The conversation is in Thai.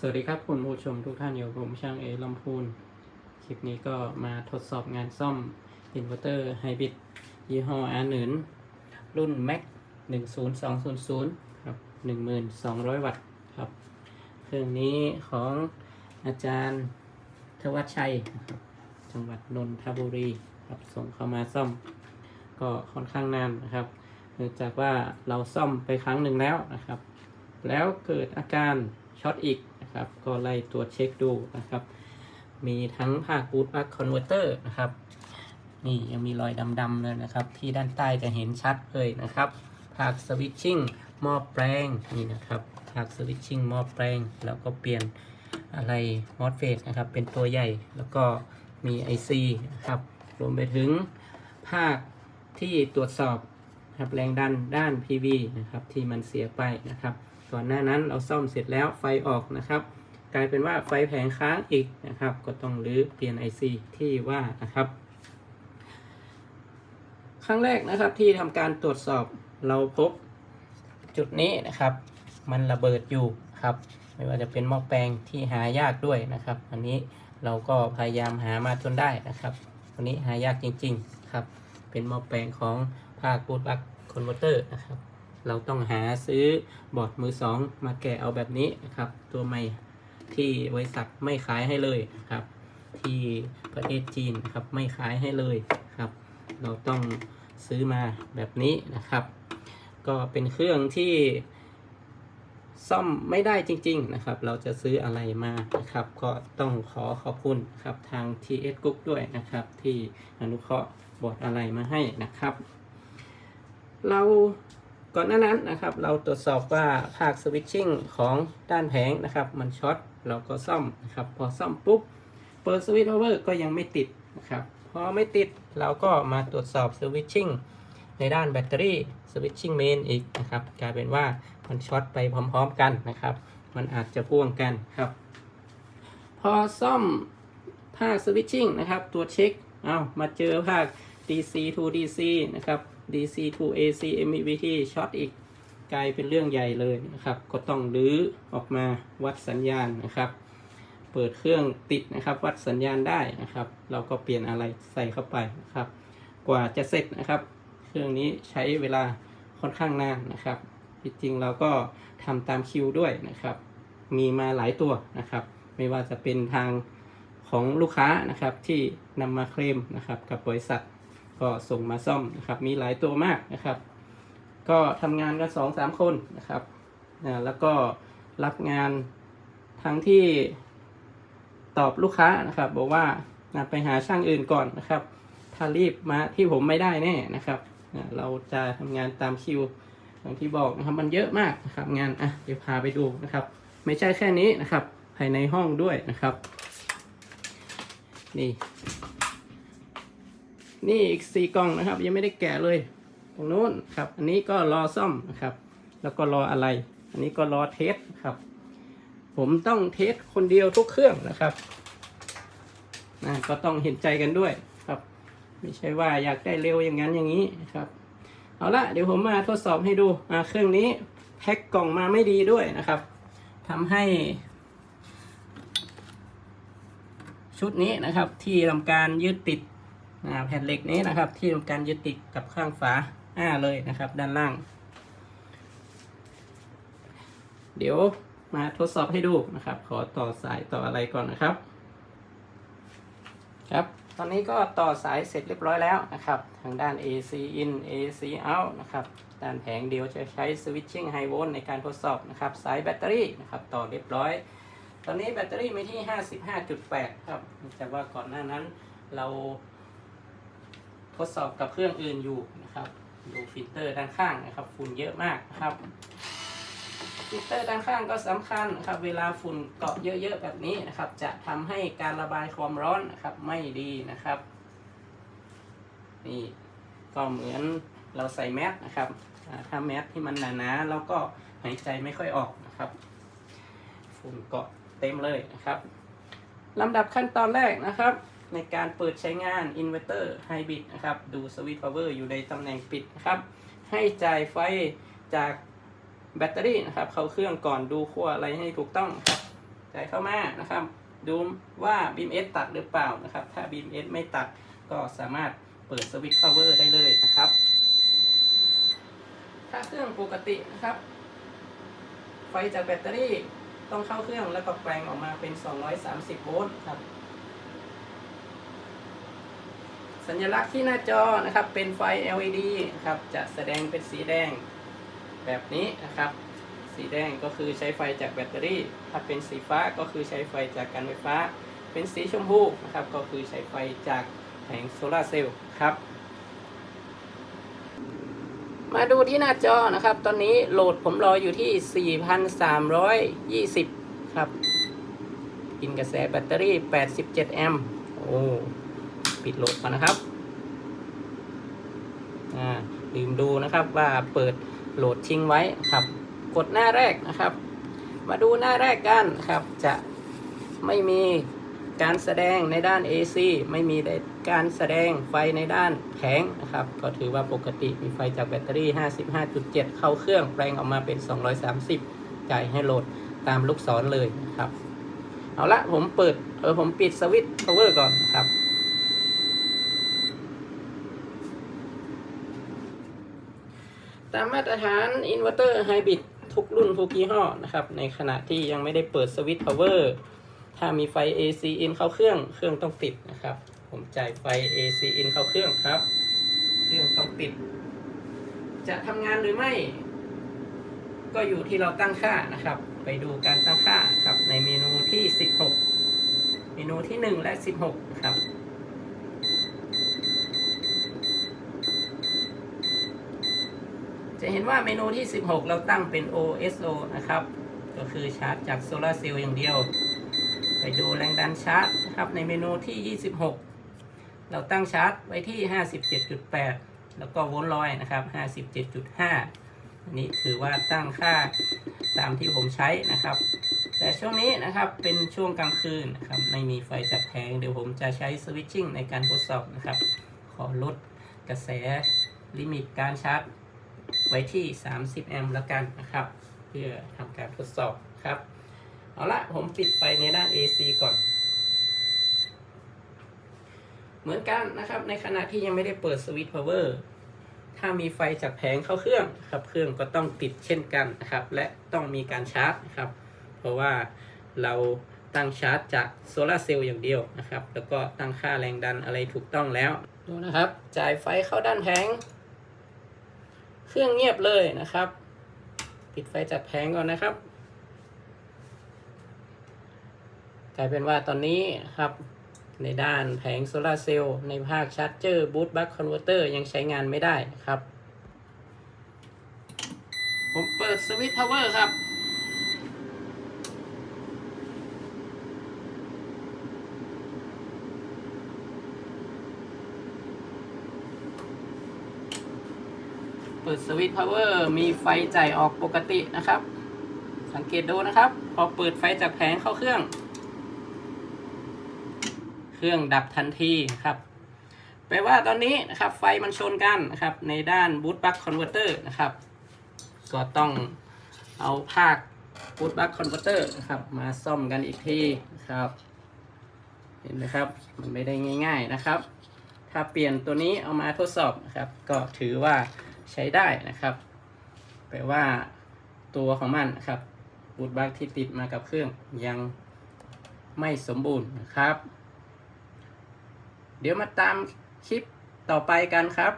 สวัสดีครับคุณผู้ชมทุกท่านอยู่กับผมช่างเอลำพูน คลิปนี้ก็มาทดสอบงานซ่อมอินเวอร์เตอร์ไฮบริดยี่ห้ออาหนุนรุ่น Mac 10200ครับ1200 วัตต์ครับ เครื่องนี้ของอาจารย์ทวัชชัย จังหวัดนนทบุรีครับส่งเข้ามาซ่อม ก็ค่อนข้างนานนะครับเนื่องจากว่าเราซ่อมไปครั้งหนึ่งแล้วนะครับ แล้วเกิดอาการช็อตอีก นะครับ ก็ไล่ตรวเช็คดูนะครับ มีทั้งภาคบูตบัคคอนเวอร์เตอร์นะครับ นี่ยังมีรอยดำๆเลยนะครับ ที่ด้านใต้จะเห็นชัดเลยนะครับภาคสวิตชิ่งหม้อแปลงนี่นะครับภาคสวิตชิ่งหม้อแปลงแล้วก็เปลี่ยนอะไรมอสเฟสนะครับ เป็นตัวใหญ่แล้วก็มี IC นะครับรวมไปถึงภาคที่ตรวจสอบครับแรงดันด้าน PV นะครับที่มันเสียไปนะครับ ก่อนหน้านั้นเราซ่อมเสร็จแล้วไฟออกนะครับ กลายเป็นว่าไฟแผงค้างอีกนะครับ ก็ต้องรื้อเปลี่ยน IC ที่ว่านะครับ ครั้งแรกนะครับที่ทำการตรวจสอบเราพบจุดนี้นะครับ มันระเบิดอยู่ครับ ไม่ว่าจะเป็นหม้อแปลงที่หายากด้วยนะครับ อันนี้เราก็พยายามหามาจนได้นะครับวันนี้หายากจริง ๆ ครับ เป็นหม้อแปลงของภาคบูตบัคคอนเวอร์เตอร์นะครับ เราต้องหาซื้อบอร์ดมือสองมาแกะเอาแบบนี้นะครับ ตัวใหม่ที่บริษัทไม่ขายให้เลยครับ ที่ประเทศจีนครับไม่ขายให้เลยครับ เราต้องซื้อมาแบบนี้นะครับ ก็เป็นเครื่องที่ซ่อมไม่ได้จริง ๆ นะครับ เราจะซื้ออะไรมานะครับ ก็ต้องขอขอบคุณครับทาง TS Group ด้วยนะครับ ที่อนุเคราะห์บอร์ดอะไรมาให้นะครับ เรา ก่อนหน้านั้นนะครับ เราตรวจสอบว่าภาคสวิตชิ่งของด้านแผงนะครับ มันช็อตเราก็ซ่อมนะครับ พอซ่อมปุ๊บเปิดสวิตช์พาวเวอร์ก็ยังไม่ติดนะครับพอไม่ติดเราก็มาตรวจสอบสวิตชิ่งในด้านแบตเตอรี่สวิตชิ่งเมนอีกนะครับกลายเป็นว่ามันช็อตไปพร้อม ๆ กันนะครับ มันอาจจะพ่วงกันครับ พอซ่อมภาคสวิตชิ่งนะครับ ตัวเช็คเอามาเจอภาค DC to DC นะครับ DC to AC MVT ช็อตอีกกลายเป็นเรื่องใหญ่เลยนะครับ ก็ต้องรื้อออกมาวัดสัญญาณนะครับ เปิดเครื่องติดนะครับ วัดสัญญาณได้นะครับ เราก็เปลี่ยนอะไรใส่เข้าไปนะครับ กว่าจะเสร็จนะครับ เครื่องนี้ใช้เวลาค่อนข้างนานนะครับจริงๆเราก็ทำตามคิวด้วยนะครับ มีมาหลายตัวนะครับ ไม่ว่าจะเป็นทางของลูกค้านะครับที่นำมาเคลมนะครับกับบริษัท ก็ส่งมาซ่อมนะครับ มีหลายตัวมากนะครับ ก็ทำงานกันสองสามคนนะครับแล้วก็รับงานทั้งที่ตอบลูกค้านะครับ บอกว่าไปหาช่างอื่นก่อนนะครับ ถ้ารีบมาที่ผมไม่ได้แน่นะครับเราจะทำงานตามคิวอย่างที่บอกนะครับมันเยอะมากนะครับ งานอะเดี๋ยวพาไปดูนะครับ ไม่ใช่แค่นี้นะครับ ภายในห้องด้วยนะครับ นี่ นี่อีกสี่กล่องนะครับ ยังไม่ได้แกะเลยตรงนู้นครับ อันนี้ก็รอซ่อมนะครับ แล้วก็รออะไร อันนี้ก็รอเทสครับ ผมต้องเทสคนเดียวทุกเครื่องนะครับนะก็ต้องเห็นใจกันด้วยครับ ไม่ใช่ว่าอยากได้เร็วอย่างนั้นอย่างนี้ครับ เอาละเดี๋ยวผมมาทดสอบให้ดูอ่าเครื่องนี้แพ็คกล่องมาไม่ดีด้วยนะครับทำให้ ชุดนี้นะครับ ที่ทำการยึดติด แผ่นเหล็กนี้นะครับ ที่ทำการยึดติดกับข้างฝาอ้าเลยนะครับ ด้านล่าง เดี๋ยวมาทดสอบให้ดูนะครับ ขอต่อสายต่ออะไรก่อนนะครับ ครับ ตอนนี้ก็ต่อสายเสร็จเรียบร้อยแล้วนะครับ ทางด้าน AC in AC out นะครับ ด้านแผงเดียวจะใช้ switching high volt ในการทดสอบนะครับ สายแบตเตอรี่นะครับ ต่อเรียบร้อย ตอนนี้แบตเตอรี่มีที่ 55.8 ครับแต่ว่าก่อนหน้านั้นเรา ทดสอบกับเครื่องอื่นอยู่นะครับ ดูฟิลเตอร์ด้านข้างนะครับ ฝุ่นเยอะมากนะครับ ฟิลเตอร์ด้านข้างก็สำคัญนะครับ เวลาฝุ่นเกาะเยอะๆแบบนี้นะครับ จะทำให้การระบายความร้อนนะครับไม่ดีนะครับ นี่ก็เหมือนเราใส่แมสนะครับถ้าแมสที่มันหนาๆเราก็หายใจไม่ค่อยออกนะครับ ฝุ่นเกาะเต็มเลยนะครับลำดับขั้นตอนแรกนะครับ ในการเปิดใช้งานอินเวอร์เตอร์ไฮบริดนะครับ ดูสวิตช์พาวเวอร์อยู่ในตำแหน่งปิดนะครับ ให้จ่ายไฟจากแบตเตอรี่นะครับ เข้าเครื่องก่อนดูขั้วอะไรให้ถูกต้องครับจ่ายเข้ามานะครับ ดูว่า BMS ตัดหรือเปล่านะครับ ถ้า BMS ไม่ตัดก็สามารถเปิดสวิตช์ power ได้เลยนะครับ ถ้าเครื่องปกตินะครับ ไฟจากแบตเตอรี่ต้องเข้าเครื่องแล้วก็แปลงออกมาเป็น 230 โวลต์ครับ สัญลักษณ์ที่หน้าจอนะครับ เป็นไฟ LED นะครับจะแสดงเป็นสีแดงแบบนี้นะครับ สีแดงก็คือใช้ไฟจากแบตเตอรี่ ถ้าเป็นสีฟ้าก็คือใช้ไฟจากการไฟฟ้า เป็นสีชมพูนะครับก็คือใช้ไฟจากแผงโซลาร์เซลล์ครับ มาดูที่หน้าจอนะครับ ตอนนี้โหลดผมรออยู่ที่ 4,320 ครับ กินกระแสแบตเตอรี่ 87 แอมป์โอ้ ปิดโหลดก่อนนะครับลืมดูนะครับว่าเปิดโหลดทิ้งไว้ครับ กดหน้าแรกนะครับ มาดูหน้าแรกกันครับ จะไม่มีการแสดงในด้าน AC ไม่มีการแสดงไฟในด้านแผงนะครับ ก็ถือว่าปกติมีไฟจากแบตเตอรี่ 55.7 เข้าเครื่องแปลงออกมาเป็น 230 จ่ายให้โหลดตามลูกศรเลยนะครับ เอาละผมเปิดเออผมปิดสวิตช์ power ก่อนนะครับ ตามมาตรฐานอินเวอร์เตอร์ไฮบริดทุกรุ่นทุกยี่ห้อนะครับ ในขณะที่ยังไม่ได้เปิดสวิตช์ power ถ้ามีไฟ AC in เข้าเครื่อง เครื่องต้องติดนะครับ ผมจ่ายไฟ AC in เข้าเครื่องครับ เครื่องต้องติด จะทำงานหรือไม่ ก็อยู่ที่เราตั้งค่านะครับ ไปดูการตั้งค่าครับในเมนูที่ 16 เมนูที่ 1 และ 16 ครับ จะเห็นว่าเมนูที่ 16 เราตั้งเป็น OSO นะครับ ก็คือชาร์จจากโซลาร์เซลล์อย่างเดียว ไปดูแรงดันชาร์จนะครับในเมนูที่ 26 เราตั้งชาร์จไว้ที่ 57.8 แล้วก็โวลต์ลอยนะครับ 57.5 อันนี้ถือว่าตั้งค่าตามที่ผมใช้นะครับ แต่ช่วงนี้นะครับเป็นช่วงกลางคืนนะครับไม่มีไฟจากแผงเดี๋ยวผมจะใช้สวิตชิ่งในการทดสอบนะครับ ขอลดกระแสลิมิตการชาร์จ ไว้ที่ 30 แอมป์แล้วกันนะครับ เพื่อทำการทดสอบครับ เอาละผมปิดไฟในด้าน AC ก่อน เหมือนกันนะครับ ในขณะที่ยังไม่ได้เปิดสวิตช์ power ถ้ามีไฟจากแผงเข้าเครื่องครับ เครื่องก็ต้องติดเช่นกันนะครับ และต้องมีการชาร์จนะครับ เพราะว่าเราตั้งชาร์จจากโซลาเซลล์อย่างเดียวนะครับ แล้วก็ตั้งค่าแรงดันอะไรถูกต้องแล้วดูนะครับ จ่ายไฟเข้าด้านแผง เครื่องเงียบเลยนะครับ ปิดไฟจัดแผงก่อนนะครับกลายเป็นว่าตอนนี้นะครับ ในด้านแผงโซลาเซลล์ในภาคชาร์จเจอร์บูตบัคคอนเวอร์เตอร์ยังใช้งานไม่ได้ครับ ผมเปิดสวิตช์พาวเวอร์ครับ ปิดสวิตช์พาวเวอร์มีไฟจ่ายออกปกตินะครับ สังเกตดูนะครับ พอเปิดไฟจากแผงเข้าเครื่อง เครื่องดับทันทีครับแปลว่าตอนนี้นะครับ ไฟมันชนกันนะครับ ในด้านบูตบัคคอนเวอร์เตอร์นะครับ ก็ต้องเอาภาคบูตบัคคอนเวอร์เตอร์นะครับ มาซ่อมกันอีกทีนะครับ เห็นไหมครับ มันไม่ได้ง่าย ๆนะครับ ถ้าเปลี่ยนตัวนี้เอามาทดสอบนะครับ ก็ถือว่า ใช้ได้นะครับ แปลว่าตัวของมันนะครับบูตบัคที่ติดมากับเครื่องยังไม่สมบูรณ์นะครับ เดี๋ยวมาตามคลิปต่อไปกันครับ